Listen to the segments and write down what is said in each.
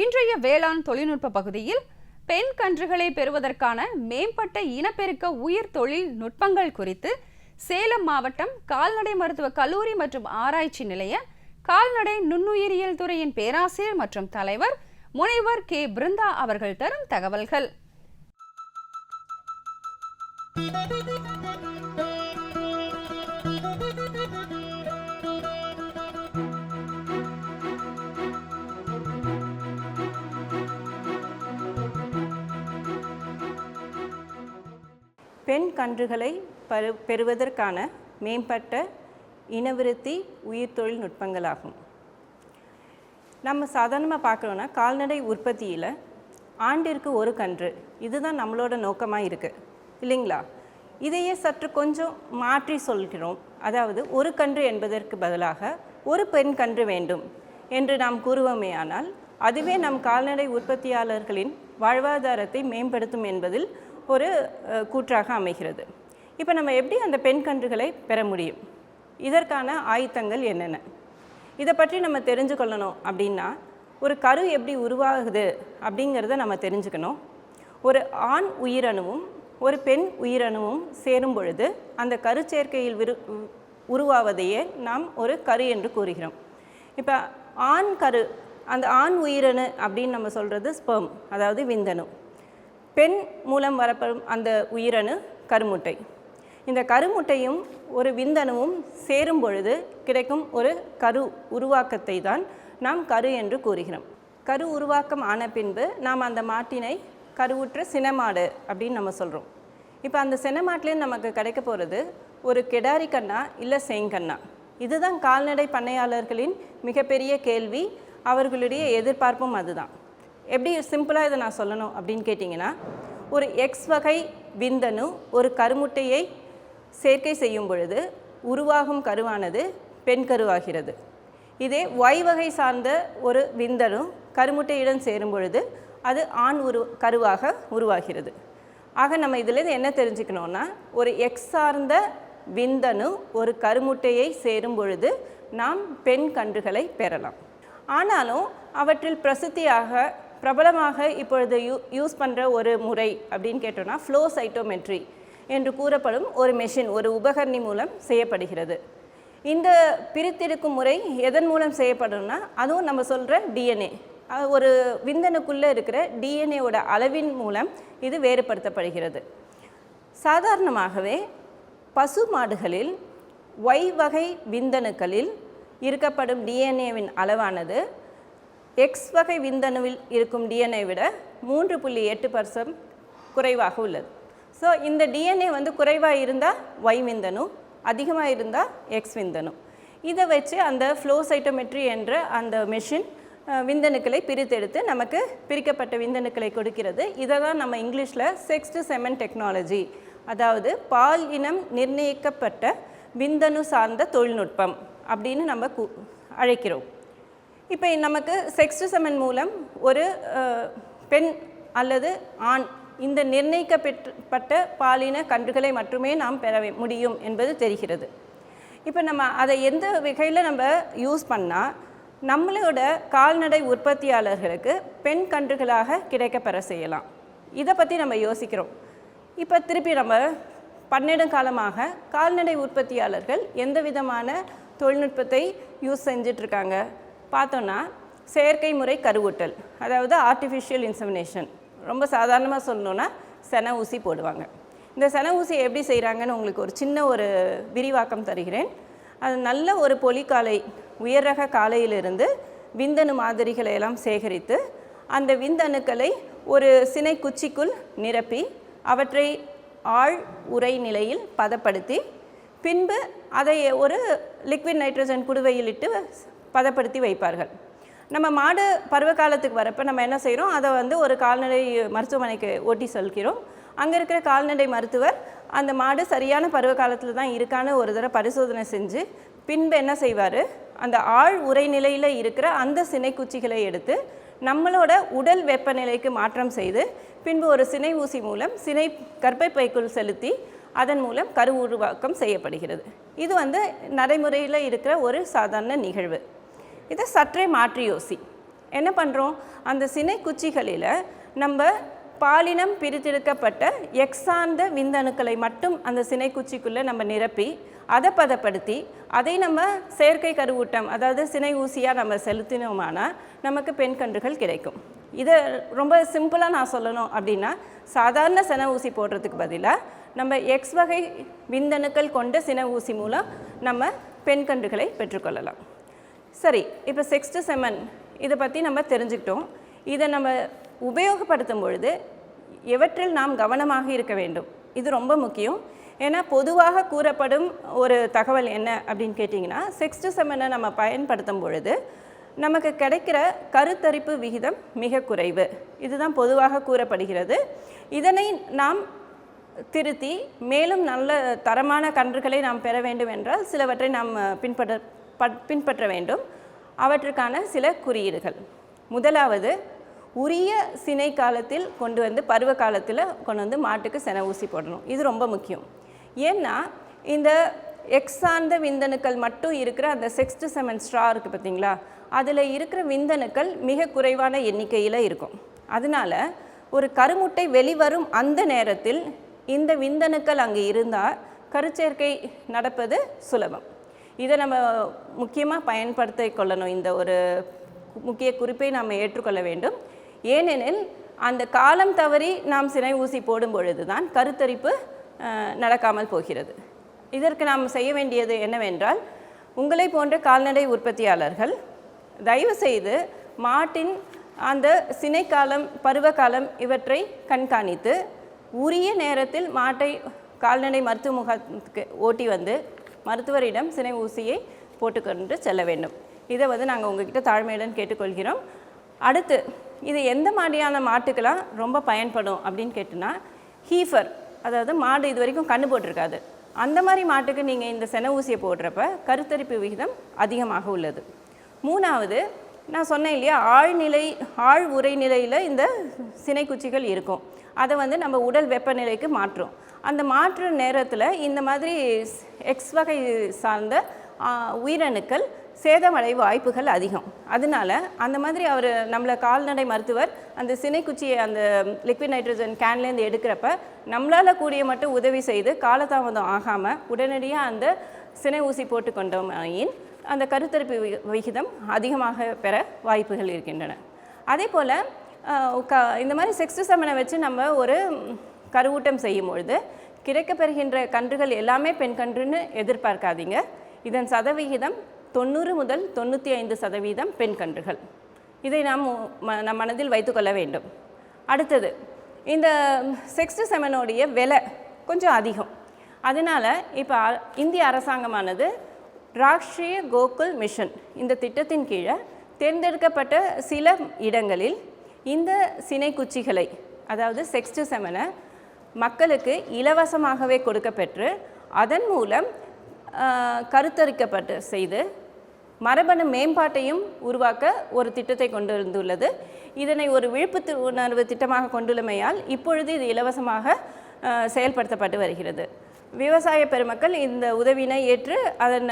இன்றைய வேளாண் தொழில்நுட்ப பகுதியில் பெண் கன்றுகளை பெறுவதற்கான மேம்பட்ட இனப்பெருக்க உயிர் தொழில் நுட்பங்கள் குறித்து சேலம் மாவட்டம் கால்நடை மருத்துவ கல்லூரி மற்றும் ஆராய்ச்சி நிலைய கால்நடை நுண்ணுயிரியல் துறையின் பேராசிரியர் மற்றும் தலைவர் முனைவர் கே. பிருந்தா அவர்கள் தரும் தகவல்கள். பெண் கன்றுகளை பரு பெறுவதற்கான மேம்பட்ட இனவிருத்தி உயிர் தொழில் நுட்பங்களாகும். நம்ம சாதாரணமாக பார்க்குறோன்னா கால்நடை உற்பத்தியில் ஆண்டிற்கு ஒரு கன்று. இதுதான் நம்மளோட நோக்கமாக இருக்குது இல்லைங்களா? இதையே சற்று கொஞ்சம் மாற்றி சொல்கிறோம். அதாவது ஒரு கன்று என்பதற்கு பதிலாக ஒரு பெண் கன்று வேண்டும் என்று நாம் கூறுவோமேயானால் அதுவே நம் கால்நடை உற்பத்தியாளர்களின் வாழ்வாதாரத்தை மேம்படுத்தும் என்பதில் ஒரு கூற்றாக அமைகிறது. இப்போ நம்ம எப்படி அந்த பெண் கன்றுகளை பெற முடியும்? இதற்கான ஆயத்தங்கள் என்னென்ன? இதை பற்றி நம்ம தெரிஞ்சு கொள்ளணும் அப்படின்னா ஒரு கரு எப்படி உருவாகுது அப்படிங்கிறத நம்ம தெரிஞ்சுக்கணும். ஒரு ஆண் உயிரணுவும் ஒரு பெண் உயிரணுவும் சேரும் பொழுது அந்த கருச்சேர்க்கையில் விரு உருவாவதையே நாம் ஒரு கரு என்று கூறுகிறோம். இப்போ ஆண் கரு அந்த ஆண் உயிரணு அப்படின்னு நம்ம சொல்கிறது ஸ்பெர்ம் அதாவது விந்தணு. பெண் மூலம் வரப்படும் அந்த உயிரணு கருமுட்டை. இந்த கருமுட்டையும் ஒரு விந்தணுவும் சேரும் பொழுது கிடைக்கும் ஒரு கரு உருவாக்கத்தை தான் நாம் கரு என்று கூறுகிறோம். கரு உருவாக்கம் ஆன பின்பு நாம் அந்த மாட்டினை கருவுற்ற சினமாடு அப்படின்னு நம்ம சொல்கிறோம் இப்போ அந்த சினமாட்டிலேருந்து நமக்கு கிடைக்க போகிறது ஒரு கெடாரி கண்ணா இல்லை செங்கண்ணா? இதுதான் கால்நடை பண்ணையாளர்களின் மிகப்பெரிய கேள்வி. அவர்களுடைய எதிர்பார்ப்பும் அதுதான். எப்படி சிம்பிளாக இதை நான் சொல்லணும் அப்படின்னு கேட்டிங்கன்னா ஒரு எக்ஸ் வகை விந்தணு ஒரு கருமுட்டையை சேர்க்கை செய்யும் பொழுது உருவாகும் கருவானது பெண் கருவாகிறது. இதே ஒய் வகை சார்ந்த ஒரு விந்தணு கருமுட்டையுடன் சேரும் பொழுது அது ஆண் உரு கருவாக உருவாகிறது. ஆக நம்ம இதிலேருந்து என்ன தெரிஞ்சுக்கணும்னா ஒரு எக்ஸ் சார்ந்த விந்தணு ஒரு கருமுட்டையை சேரும் பொழுது நாம் பெண் கன்றுகளை பெறலாம். ஆனாலும் அவற்றில் பிரசித்தியாக பிரபலமாக இப்பொழுது யூ யூஸ் பண்ணுற ஒரு முறை அப்படின்னு கேட்டோம்னா ஃப்ளோ சைட்டோமெட்ரி என்று கூறப்படும் ஒரு மெஷின் ஒரு உபகரணி மூலம் செய்யப்படுகிறது. இந்த பிரித்தெடுக்கும் முறை எதன் மூலம் செய்யப்படும்னா அதுவும் நம்ம சொல்கிற டிஎன்ஏ ஒரு விந்தணுக்குள்ளே இருக்கிற டிஎன்ஏவோட அளவின் மூலம் இது வேறுபடுத்தப்படுகிறது. சாதாரணமாகவே பசு மாடுகளில் ஒய் வகை விந்தணுக்களில் இருக்கப்படும் டிஎன்ஏவின் அளவானது எக்ஸ் வகை விந்தணுவில் இருக்கும் டிஎன்ஏ விட மூன்று புள்ளி எட்டு பர்சன்ட் குறைவாக உள்ளது. ஸோ இந்த டிஎன்ஏ வந்து குறைவாக இருந்தால் ஒய் விந்தணு அதிகமாக இருந்தால் எக்ஸ் விந்தணு. இதை வச்சு அந்த ஃப்ளோ சைட்டோமெட்ரி என்ற அந்த மெஷின் விந்தணுக்களை பிரித்தெடுத்து நமக்கு பிரிக்கப்பட்ட விந்தணுக்களை கொடுக்கிறது. இதை தான் நம்ம இங்கிலீஷில் செக்ஸ்டு செமன் டெக்னாலஜி அதாவது பால் இனம் நிர்ணயிக்கப்பட்ட விந்தணு சார்ந்த தொழில்நுட்பம் அப்படின்னு நம்ம கு அழைக்கிறோம். இப்போ நமக்கு செக்ஸ்டு செமன் மூலம் ஒரு பெண் அல்லது ஆண் இந்த நிர்ணயிக்கப்பட்ட பாலின கன்றுகளை மட்டுமே நாம் பெற முடியும் என்பது தெரிகிறது. இப்போ நம்ம அதை எந்த வகையில் நம்ம யூஸ் பண்ணால் நம்மளோட கால்நடை உற்பத்தியாளர்களுக்கு பெண் கன்றுகளாக கிடைக்கப்பெற செய்யலாம். இதை பற்றி நம்ம யோசிக்கிறோம். இப்போ திருப்பி நம்ம பன்னெண்டு காலமாக கால்நடை உற்பத்தியாளர்கள் எந்த விதமான தொழில்நுட்பத்தை யூஸ் செஞ்சிட்ருக்காங்க பார்த்தோன்னா செயற்கை முறை கருவூட்டல் அதாவது ஆர்டிஃபிஷியல் இன்சமினேஷன் ரொம்ப சாதாரணமாக சொல்லணுன்னா சென ஊசி போடுவாங்க. இந்த சென ஊசி எப்படி செய்கிறாங்கன்னு உங்களுக்கு ஒரு சின்ன ஒரு விரிவாக்கம் தருகிறேன். அது நல்ல ஒரு பொலிக்காலை உயர் ரக காலையிலிருந்து விந்தணு மாதிரிகளை எல்லாம் சேகரித்து அந்த விந்தணுக்களை ஒரு சினை குச்சிக்குள் நிரப்பி அவற்றை ஆழ் உரை நிலையில் பதப்படுத்தி பின்பு அதை ஒரு லிக்விட் நைட்ரஜன் குடுவையில் இட்டு பதப்படுத்தி வைப்பார்கள். நம்ம மாடு பருவ காலத்துக்கு வரப்போ நம்ம என்ன செய்கிறோம் அதை வந்து ஒரு கால்நடை மருத்துவமனைக்கு ஓட்டி செல்கிறோம். அங்கே இருக்கிற கால்நடை மருத்துவர் அந்த மாடு சரியான பருவ காலத்தில் தான் இருக்கான்னு ஒரு தடவை பரிசோதனை செஞ்சு பின்பு என்ன செய்வார்? அந்த ஆழ் உரைநிலையில் இருக்கிற அந்த சினைக்குச்சிகளை எடுத்து நம்மளோட உடல் வெப்பநிலைக்கு மாற்றம் செய்து பின்பு ஒரு சினை ஊசி மூலம் சினை கற்பைப்பைக்குள் செலுத்தி அதன் மூலம் கரு உருவாக்கம் செய்யப்படுகிறது. இது வந்து நடைமுறையில் இருக்கிற ஒரு சாதாரண நிகழ்வு. இதை சற்றே மாற்றி யோசி. என்ன பண்ணுறோம் அந்த சினை குச்சிகளில் நம்ம பாலினம் பிரித்தெடுக்கப்பட்ட எக்ஸாந்த விந்தணுக்களை மட்டும் அந்த சினை குச்சிக்குள்ளே நம்ம நிரப்பி அதை பதப்படுத்தி அதை நம்ம செயற்கை கருவூட்டம் அதாவது சினை ஊசியாக நம்ம செலுத்தினோமானால் நமக்கு பெண் கன்றுகள் கிடைக்கும். இதை ரொம்ப சிம்பிளாக நான் சொல்லணும் அப்படின்னா சாதாரண சின ஊசி போடுறதுக்கு பதிலாக நம்ம எக்ஸ் வகை விந்தணுக்கள் கொண்ட சின ஊசி மூலம் நம்ம பெண் கன்றுகளை பெற்றுக்கொள்ளலாம். சரி இப்போ செக்ஸ்ட் செமன் இதை பற்றி நம்ம தெரிஞ்சுக்கிட்டோம். இதை நம்ம உபயோகப்படுத்தும் பொழுது எவற்றில் நாம் கவனமாக இருக்க வேண்டும்? இது ரொம்ப முக்கியம். ஏன்னா பொதுவாக கூறப்படும் ஒரு தகவல் என்ன அப்படின்னு கேட்டிங்கன்னா செக்ஸ்ட் செமனை நம்ம பயன்படுத்தும் பொழுது நமக்கு கிடைக்கிற கருத்தரிப்பு விகிதம் மிக குறைவு. இதுதான் பொதுவாக கூறப்படுகிறது. இதனை நாம் திருத்தி மேலும் நல்ல தரமான கன்றுகளை நாம் பெற வேண்டும் என்றால் சிலவற்றை நாம் பின்பற்ற பின்பற்ற வேண்டும். அவற்றுக்கான சில குறியீடுகள். முதலாவது உரிய சினை காலத்தில் கொண்டு வந்து பருவ காலத்தில் கொண்டு வந்து மாட்டுக்கு சென ஊசி போடணும். இது ரொம்ப முக்கியம். ஏன்னா இந்த எக்ஸ் சார்ந்த விந்தணுக்கள் மட்டும் இருக்கிற அந்த செக்ஸ்ட் செவன் ஸ்ட்ரா இருக்குது பார்த்தீங்களா அதில் இருக்கிற விந்தணுக்கள் மிக குறைவான எண்ணிக்கையில் இருக்கும். அதனால ஒரு கருமுட்டை வெளிவரும் அந்த நேரத்தில் இந்த விந்தணுக்கள் அங்கே இருந்தால் கருச்சேர்க்கை நடப்பது சுலபம். இதை நம்ம முக்கியமாக பயன்படுத்தி கொள்ளணும். இந்த ஒரு முக்கிய குறிப்பை நாம் ஏற்றுக்கொள்ள வேண்டும். ஏனெனில் அந்த காலம் தவறி நாம் சினை ஊசி போடும் பொழுது தான் கருத்தரிப்பு நடக்காமல் போகிறது. இதற்கு நாம் செய்ய வேண்டியது என்னவென்றால் உங்களை போன்ற கால்நடை உற்பத்தியாளர்கள் தயவு செய்து மாட்டின் அந்த சினைக்காலம் பருவகாலம் இவற்றை கண்காணித்து உரிய நேரத்தில் மாட்டை கால்நடை மருத்துவ முகத்துக்கு ஓட்டி வந்து மருத்துவரிடம் சினை ஊசியை போட்டுக்கொண்டு செல்ல வேண்டும். இதை வந்து நாங்கள் உங்ககிட்ட தாழ்மையுடன் கேட்டுக்கொள்கிறோம். அடுத்து இது எந்த மாதிரியான மாட்டுக்கெல்லாம் ரொம்ப பயன்படும் அப்படின்னு கேட்டுனா ஹீஃபர் அதாவது மாடு இது வரைக்கும் கண்ணு போட்டிருக்காது. அந்த மாதிரி மாட்டுக்கு நீங்கள் இந்த சென ஊசியை போடுறப்ப கருத்தரிப்பு விகிதம் அதிகமாக உள்ளது. மூணாவது நான் சொன்னேன் இல்லையா ஆழ்நிலை ஆழ் உரைநிலையில் இந்த சினைக்குச்சிகள் இருக்கும். அதை வந்து நம்ம உடல் வெப்பநிலைக்கு மாற்றும். அந்த மாற்று நேரத்தில் இந்த மாதிரி எக்ஸ் வகை சார்ந்த உயிரணுக்கள் சேதமடை வாய்ப்புகள் அதிகம். அதனால அந்த மாதிரி அவர் நம்மளை கால்நடை மருத்துவர் அந்த சினைக்குச்சியை அந்த லிக்விட் நைட்ரஜன் கேன்லேருந்து எடுக்கிறப்ப நம்மளால் கூடிய மட்டும் உதவி செய்து காலதாமதம் ஆகாமல் உடனடியாக அந்த சினை ஊசி போட்டுக்கொண்டோமாயின் அந்த கருத்தரிப்பு விகிதம் அதிகமாக பெற வாய்ப்புகள் இருக்கின்றன. அதே போல் இந்த மாதிரி செக்ஸ் செமனை வச்சு நம்ம ஒரு கருவூட்டம் செய்யும் பொழுது கிடைக்கப்பெறுகின்ற கன்றுகள் எல்லாமே பெண் கன்றுன்னு எதிர்பார்க்காதீங்க. இதன் சதவிகிதம் தொண்ணூறு முதல் தொண்ணூற்றி ஐந்து சதவீதம் பெண் கன்றுகள். இதை நாம் ம- நம் மனதில் வைத்துக்கொள்ள வேண்டும். அடுத்தது இந்த செக்ஸ்டு செமனுடைய விலை கொஞ்சம் அதிகம். அதனால் இப்போ இந்திய அரசாங்கமானது ராஷ்ட்ரிய கோகுல் மிஷன் இந்த திட்டத்தின் கீழே தேர்ந்தெடுக்கப்பட்ட சில இடங்களில் இந்த சினைக்குச்சிகளை அதாவது செக்ஸ்டு செமனை மக்களுக்கு இலவசமாகவே கொடுக்கப்பெற்று அதன் மூலம் கருத்தரிக்கப்பட்டு செய்து மரபணு மேம்பாட்டையும் உருவாக்க ஒரு திட்டத்தை கொண்டு வந்துள்ளது இதனை ஒரு விழுப்பு உணர்வு திட்டமாக கொண்டுள்ளமையால் இப்பொழுது இது இலவசமாக செயல்படுத்தப்பட்டு வருகிறது. விவசாய பெருமக்கள் இந்த உதவியினை ஏற்று அதன்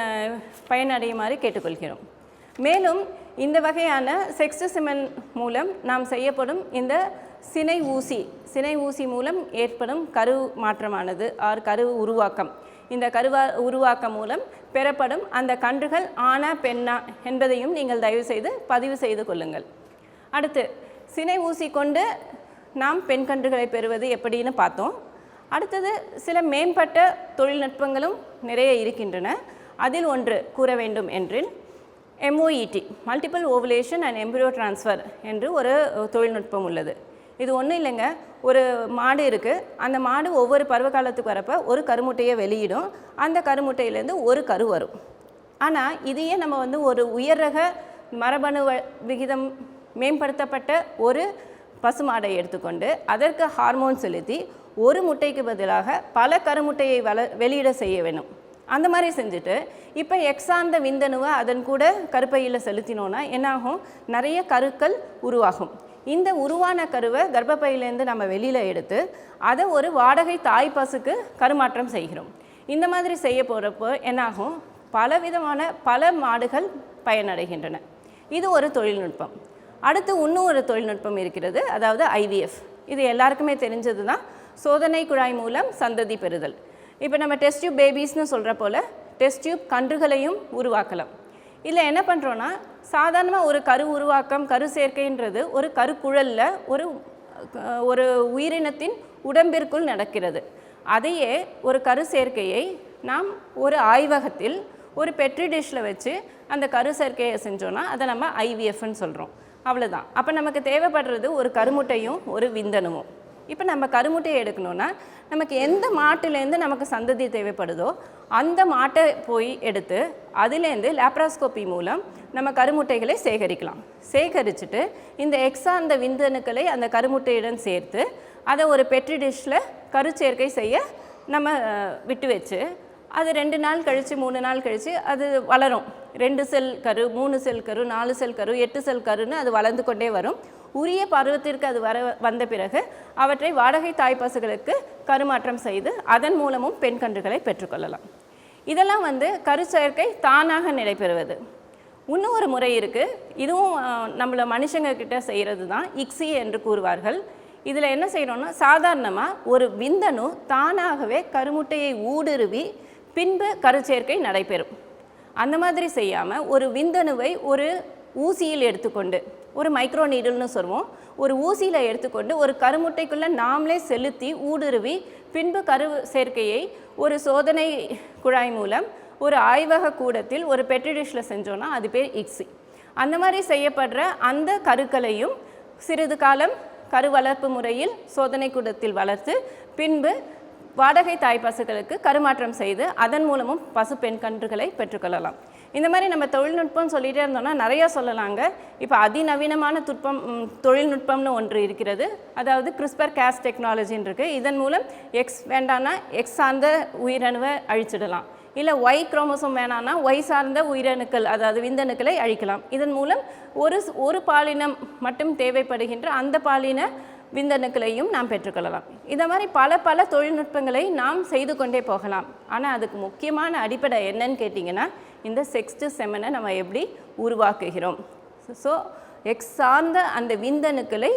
பயனடையுமாறு கேட்டுக்கொள்கிறோம். மேலும் இந்த வகையான செக்ஸ்டு சிமெண்ட் மூலம் நாம் செய்யப்படும் இந்த சினை ஊசி சினை ஊசி மூலம் ஏற்படும் கரு மாற்றமானது ஆர் கரு உருவாக்கம். இந்த கருவா உருவாக்கம் மூலம் பெறப்படும் அந்த கன்றுகள் ஆனா பெண்ணா என்பதையும் நீங்கள் தயவு செய்து பதிவு செய்து கொள்ளுங்கள். அடுத்து சினை ஊசி கொண்டு நாம் பெண் கன்றுகளை பெறுவது எப்படின்னு பார்த்தோம். அடுத்தது சில மேம்பட்ட தொழில்நுட்பங்களும் நிறைய இருக்கின்றன. அதில் ஒன்று கூற வேண்டும் என்றில் MOET multiple ovulation and embryo transfer என்று ஒரு தொழில்நுட்பம் உள்ளது. இது ஒன்றும் இல்லைங்க. ஒரு மாடு இருக்குது அந்த மாடு ஒவ்வொரு பருவ காலத்துக்கு வரப்போ ஒரு கருமுட்டையை வெளியிடும். அந்த கருமுட்டையிலேருந்து ஒரு கரு வரும். ஆனால் இதையே நம்ம வந்து ஒரு உயர் ரக மரபணு விகிதம் மேம்படுத்தப்பட்ட ஒரு பசுமாடை எடுத்துக்கொண்டு அதற்கு ஹார்மோன் செலுத்தி ஒரு முட்டைக்கு பதிலாக பல கருமுட்டையை வள வெளியிட செய்ய வேணும். அந்த மாதிரி செஞ்சுட்டு இப்போ எக்ஸாந்த விந்தணுவை அதன் கூட கருப்பையில் செலுத்தினோன்னா என்னாகும்? நிறைய கருக்கள் உருவாகும். இந்த உருவான கருவை கர்ப்பப்பையிலேருந்து நம்ம வெளியில் எடுத்து அதை ஒரு வாடகை தாய் பசுக்கு கருமாற்றம் செய்கிறோம். இந்த மாதிரி செய்ய போகிறப்போ என்னாகும்? பலவிதமான பல மாடுகள் பயனடைகின்றன. இது ஒரு தொழில்நுட்பம். அடுத்து இன்னும் ஒரு தொழில்நுட்பம் இருக்கிறது அதாவது ஐவிஎஃப் இது எல்லாருக்குமே தெரிஞ்சது தான் சோதனை குழாய் மூலம் சந்ததி பெறுதல். இப்போ நம்ம டெஸ்ட் டியூப் பேபிஸ்னு சொல்கிற போல் டெஸ்ட் டியூப் கன்றுகளையும் உருவாக்கலாம். இதில் என்ன பண்ணுறோன்னா சாதாரணமாக ஒரு கரு உருவாக்கம் கரு சேர்க்கைன்றது ஒரு கருக்குழலில் ஒரு ஒரு உயிரினத்தின் உடம்பிற்குள் நடக்கிறது. அதையே ஒரு கரு சேர்க்கையை நாம் ஒரு ஆய்வகத்தில் ஒரு பெட்ரி டிஷ்ஷில் வச்சு அந்த கரு சேர்க்கையை செஞ்சோன்னா அதை நம்ம ஐவிஎஃப்னு சொல்கிறோம் அவ்வளோதான் அப்போ நமக்கு தேவைப்படுறது ஒரு கருமுட்டையும் ஒரு விந்தணுவும். இப்போ நம்ம கருமுட்டையை எடுக்கணும்னா நமக்கு எந்த மாட்டுலேருந்து நமக்கு சந்ததி தேவைப்படுதோ அந்த மாட்டை போய் எடுத்து அதுலேருந்து லேப்ராஸ்கோப்பி மூலம் நம்ம கருமுட்டைகளை சேகரிக்கலாம். சேகரிச்சுட்டு இந்த எக்ஸா அந்த விந்தணுக்களை அந்த கருமுட்டையுடன் சேர்த்து அதை ஒரு பெட்ரி டிஷ்ஷில் கருச்சேர்க்கை செய்ய நம்ம விட்டு வச்சு அது ரெண்டு நாள் கழித்து மூணு நாள் கழித்து அது வளரும். ரெண்டு செல் கரு மூணு செல் கரு நாலு செல் கரு எட்டு செல் கருன்னு அது வளர்ந்து கொண்டே வரும். உரிய பருவத்திற்கு அது வர வந்த பிறகு அவற்றை வாடகை தாய்ப்பசுகளுக்கு கருமாற்றம் செய்து அதன் மூலமும் பெண் கன்றுகளை பெற்றுக்கொள்ளலாம். இதெல்லாம் வந்து கருச்சேர்க்கை தானாக நடைபெறுவது இன்னும் ஒரு முறை இருக்குது இதுவும் நம்மளை நம்மள மனுஷங்க கிட்ட செய்கிறது தான் இக்ஸி என்று கூறுவார்கள். இதில் என்ன செய்கிறோன்னா சாதாரணமாக ஒரு விந்தணு தானாகவே கருமுட்டையை ஊடுருவி பின்பு கருச்சேர்க்கை நடைபெறும். அந்த மாதிரி செய்யாமல் ஒரு விந்தணுவை ஒரு ஊசியில் எடுத்துக்கொண்டு ஒரு மைக்ரோ நீடில்னு சொல்லுவோம். ஒரு ஊசியில் எடுத்துக்கொண்டு ஒரு கருமுட்டைக்குள்ளே நாமளே செலுத்தி ஊடுருவி பின்பு கரு சேர்க்கையை ஒரு சோதனை குழாய் மூலம் ஒரு ஆய்வக கூடத்தில் ஒரு பெட்ரி டிஷ்ஷில் செஞ்சோன்னா அது பேர் இக்ஸி. அந்த மாதிரி செய்யப்படுற அந்த கருக்களையும் சிறிது காலம் கரு வளர்ப்பு முறையில் சோதனை கூடத்தில் வளர்த்து பின்பு வாடகை தாய் பசுக்களுக்கு கருமாற்றம் செய்து அதன் மூலமும் பசு பெண் கன்றுகளை பெற்றுக்கொள்ளலாம். இந்த மாதிரி நம்ம தொழில்நுட்பம் சொல்லிகிட்டே இருந்தோம்னா நிறையா சொல்லலாங்க. இப்போ அதிநவீனமான துட்பம் தொழில்நுட்பம்னு ஒன்று இருக்கிறது. அதாவது கிறிஸ்பர் கேஸ் டெக்னாலஜின்னு இருக்குது இதன் மூலம் எக்ஸ் வேண்டான்னா எக்ஸ் சார்ந்த உயிரணுவை அழிச்சிடலாம். இல்லை ஒய் குரோமோசோம் வேணான்னா ஒய் சார்ந்த உயிரணுக்கள் அதாவது விந்தணுக்களை அழிக்கலாம். இதன் மூலம் ஒரு ஸ்- ஒரு பாலினம் மட்டும் தேவைப்படுகின்ற அந்த பாலின விந்தணுக்களையும் நாம் பெற்றுக்கொள்ளலாம். இந்த மாதிரி பல பல தொழில்நுட்பங்களை நாம் செய்து கொண்டே போகலாம். ஆனால் அதுக்கு முக்கியமான அடிப்படை என்னன்னு கேட்டிங்கன்னா இந்த செக்ஸ்டு செமனை நம்ம எப்படி உருவாக்குகிறோம்? ஸோ எக்ஸ் சார்ந்த அந்த விந்தணுக்களை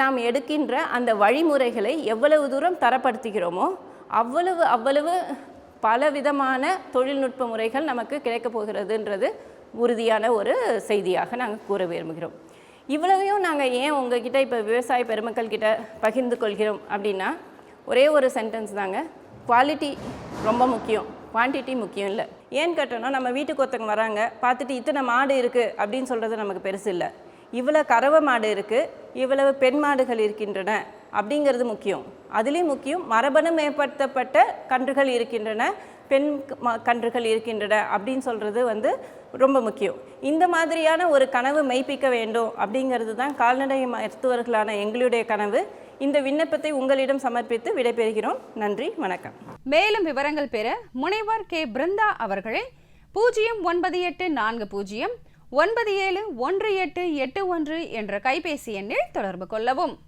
நாம் எடுக்கின்ற அந்த வழிமுறைகளை எவ்வளவு தூரம் தரப்படுத்துகிறோமோ அவ்வளவு அவ்வளவு பலவிதமான தொழில்நுட்ப முறைகள் நமக்கு கிடைக்கப் போகிறதுன்றது உறுதியான ஒரு செய்தியாக நாங்கள் கூற விரும்புகிறோம். இவ்வளவையும் நாங்கள் ஏன் உங்ககிட்ட இப்போ விவசாய பெருமக்கள் கிட்ட பகிர்ந்து கொள்கிறோம் அப்படின்னா ஒரே ஒரு சென்டென்ஸ் தாங்க. குவாலிட்டி ரொம்ப முக்கியம். குவான்டிட்டி முக்கியம் இல்லை. ஏன்னு கேட்டோன்னா நம்ம வீட்டுக்கு ஒருத்தவங்க வராங்க பார்த்துட்டு இத்தனை மாடு இருக்குது அப்படின்னு சொல்கிறது நமக்கு பெருசு இல்லை. இவ்வளோ கறவை மாடு இருக்குது இவ்வளவு பெண் மாடுகள் இருக்கின்றன அப்படிங்கிறது முக்கியம். அதுலேயும் முக்கியம் மரபணு மேம்படுத்தப்பட்ட கன்றுகள் இருக்கின்றன பெண் ம- கன்றுகள் இருக்கின்றன அப்படின்னு சொல்கிறது வந்து ரொம்ப முக்கியம். இந்த மாதிரியான ஒரு கனவு மெய்ப்பிக்க வேண்டும் அப்படிங்கிறது தான் கால்நடை மருத்துவர்களான எங்களுடைய கனவு. இந்த விண்ணப்பத்தை உங்களிடம் சமர்ப்பித்து விடைபெறுகிறோம். நன்றி வணக்கம். மேலும் விவரங்கள் பெற முனைவர் கே. பிருந்தா அவர்களை பூஜ்ஜியம் ஒன்பது எட்டு நான்கு பூஜ்ஜியம் ஒன்பது ஏழு ஒன்று எட்டு எட்டு ஒன்று என்ற கைபேசி எண்ணில் தொடர்பு கொள்ளவும்.